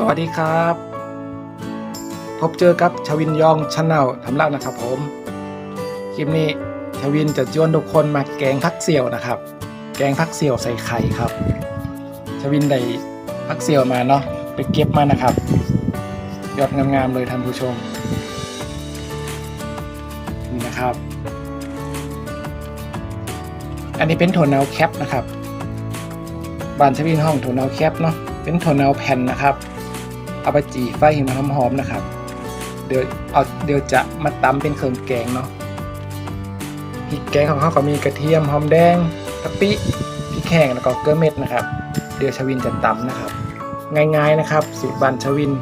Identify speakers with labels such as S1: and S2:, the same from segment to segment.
S1: สวัสดีครับ พบเจอกับชวินยองชาแนลทำเล่านะครับผม คลิปนี้ชวินจะชวนทุกคนมาแกงพักเสี่ยวนะครับ แกงพักเสี่ยวใส่ไข่ครับ ชวินได้พักเสี่ยวมาเนาะไปเก็บมานะครับ ยอดงามๆเลยท่านผู้ชม นี่นะครับ อันนี้เป็นถั่วเนาแคปนะครับบานชวินห้องถั่วเนาแคปเนาะเป็นถั่วเนาแผ่นนะครับ เอาไปจี่ไฟให้มันหอมๆนะครับ เดี๋ยวเอาเดี๋ยวจะมาตำเป็นเครื่องแกงเนาะพริกแกงของเขาก็มีกระเทียมหอมแดงกะปิพริกแห้งแล้วก็เกลือเม็ดนะครับ เดี๋ยวชวินจะตำนะครับ ง่ายๆนะครับสูตรบานชวิน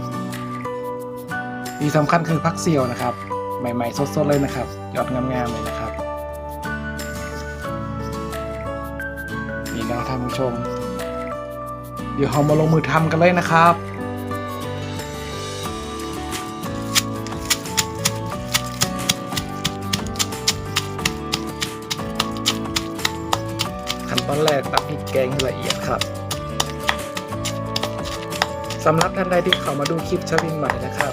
S1: ที่สำคัญคือพักเสียวนะครับ ใหม่ๆสดๆเลยนะครับยอดงามๆเลยนะครับนี่นะท่านผู้ชม เดี๋ยวเรามาลงมือทำกันเลยนะครับ ตอนแรกตัดพริกแกงให้ละเอียดครับสำหรับท่านใดที่เข้ามาดูคลิปชวินใหม่นะครับ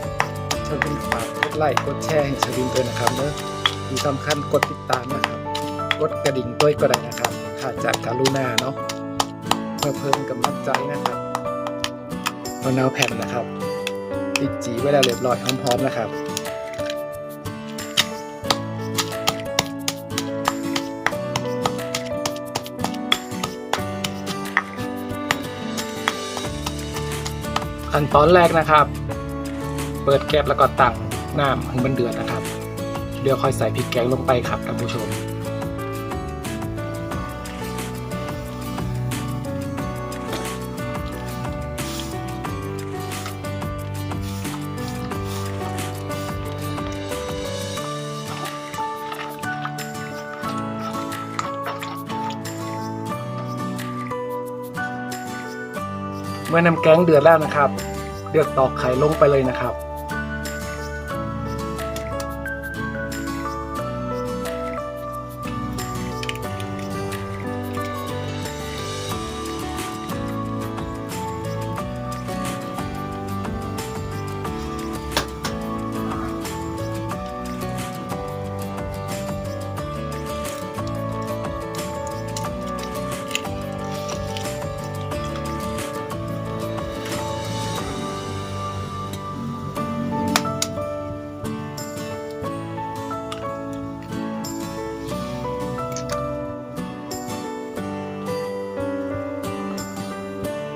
S1: ชวินฝากกดไลค์กดแชร์ให้ชวินด้วยนะครับเนอะที่สำคัญกดติดตามนะครับ กดกระดิ่งด้วยก็ได้นะครับถ้าจากการุณาเนาะเพื่อเพิ่มกำลังใจนะครับมะนาวแผ่นนะครับติดจีไว้แล้วเรียบร้อยพร้อมๆนะครับ ขั้นตอนแรกนะครับ เปิดแก๊สแล้วก็ตั้งน้ำให้มันเดือดนะครับเดี๋ยวค่อยใส่พริกแกงลงไปครับท่านผู้ชมเมื่อน้ำแกงเดือดแล้วนะครับ เลือกตอกไข่ลงไปเลยนะครับ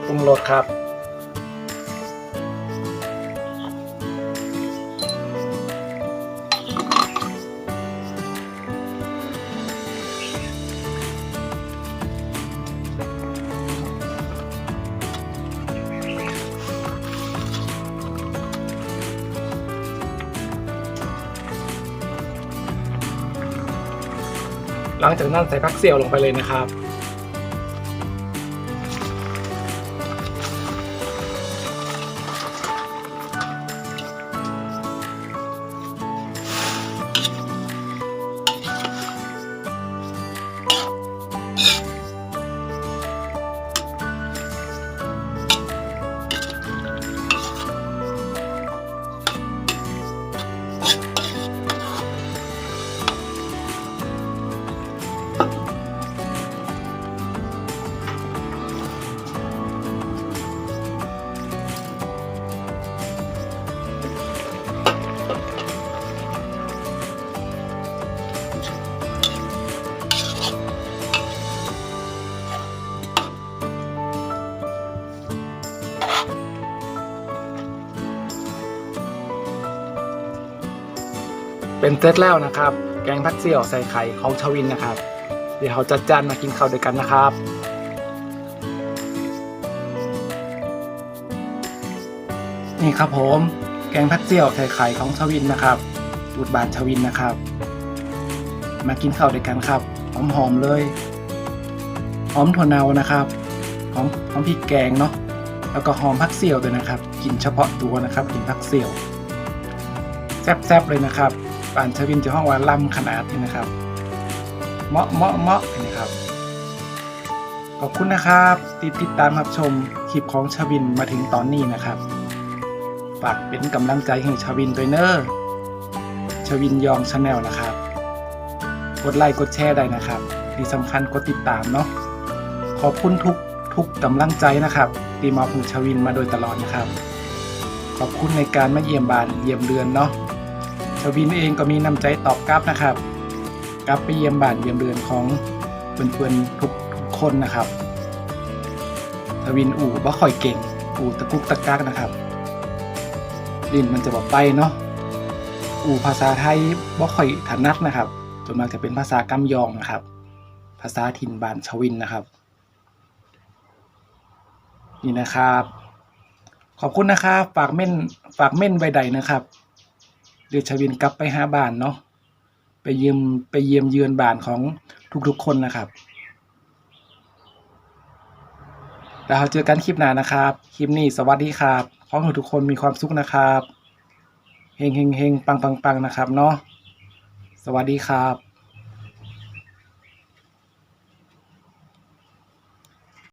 S1: ปรุงรสครับหลังจากนั้นใส่ผักเสี่ยวลงไปเลยนะครับ เป็นเซตแล้วนะครับ แกงพักเสี่ยวใส่ไข่ของชวินนะครับ เดี๋ยวเราจัดจานมากินข้าวด้วยกันนะครับนี่ครับผม แกงพักเสี่ยวใส่ไข่ของชวินนะครับสูตรบานชวินนะครับ มากินข้าวด้วยกันครับหอมๆเลยหอมถั่วเนานะครับหอมหอมพริกแกงเนาะแล้วก็หอมพักเสี่ยวด้วยนะครับ กินเฉพาะตัวนะครับกินพักเสี่ยวแซ่บๆเลยนะครับ ป่านชวินจะห้องว่าลำขนาดนี้นะครับ เมาะเมาะเมาะนะครับ ขอบคุณนะครับที่ติดตามรับชมคลิปของชวินมาถึงตอนนี้นะครับฝากเป็นกำลังใจให้ชาวินด้วยเนอร์ชวินยองชาแนลนะครับ กดไลค์กดแชร์ได้นะครับ ที่สำคัญกดติดตามเนาะขอบคุณทุกทุกกำลังใจนะครับที่มอบให้ชวินมาโดยตลอดนะครับ ขอบคุณในการมาเยี่ยมบ้านเยี่ยมเรือนเนาะ วินเองก็มีน้ำใจตอบกลับนะครับกลับไปเยี่ยมบ้านเยี่ยมเรือนของเพื่อนๆทุกทุกคนนะครับชวินอู่บ่ค่อยเก่ง อู่ตะกุกตะกักนะครับดินมันจะบอกไปเนาะอู่ภาษาไทยบ่ค่อยถนัดนะครับส่วนมากจะเป็นภาษากำยองนะครับ ภาษาถิ่นบ้านชวินนะครับ นี่นะครับ ขอบคุณนะครับ ฝากเม่นฝากเม่นใบใดนะครับ เดี๋ยวชวินกลับไปหาบ้านเนาะไปเยี่ยมไปเยี่ยมเยือนบ้านของทุกๆคนนะครับแล้วเราเจอกันคลิปหน้านะครับ คลิปนี้สวัสดีครับ ขอให้ทุกคนมีความสุขนะครับ เฮงเฮงเฮงปังปังปังนะครับเนาะ สวัสดีครับ